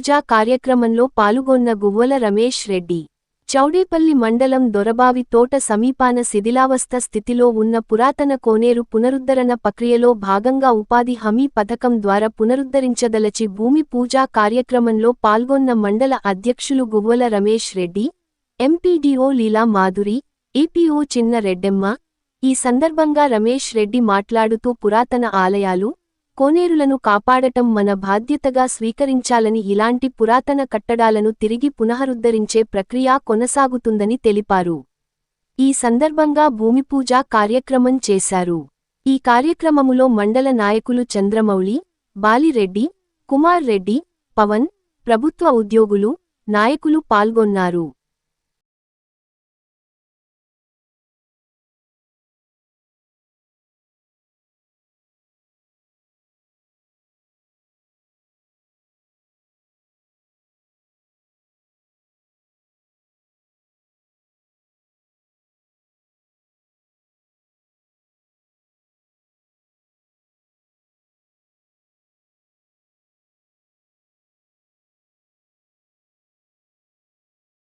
పూజా కార్యక్రమంలో పాల్గొన్న గువ్వల రమేష్ రెడ్డి. చౌడేపల్లి మండలం దొరబావి తోట సమీపాన శిథిలావస్థ స్థితిలో ఉన్న పురాతన కోనేరు పునరుద్ధరణ ప్రక్రియలో భాగంగా ఉపాధి హామీ పథకం ద్వారా పునరుద్ధరించదలచి భూమి పూజా కార్యక్రమంలో పాల్గొన్న మండల అధ్యక్షులు గువ్వల రమేష్ రెడ్డి ఎంపీడీఓ లీలా మాధురి ఈపీఓ చిన్న రెడ్డెమ్మ. ఈ సందర్భంగా రమేష్ రెడ్డి మాట్లాడుతూ పురాతన ఆలయాలు కోనేరులను కాపాడటం మన బాధ్యతగా స్వీకరించాలని ఇలాంటి పురాతన కట్టడాలను తిరిగి పునఃరుద్ధరించే ప్రక్రియ కొనసాగుతుందని తెలిపారు. ఈ సందర్భంగా భూమిపూజ కార్యక్రమం చేశారు. ఈ కార్యక్రమములో మండల నాయకులు చంద్రమౌళి బాలిరెడ్డి కుమార్ రెడ్డి పవన్ ప్రభుత్వ ఉద్యోగులు నాయకులు పాల్గొన్నారు.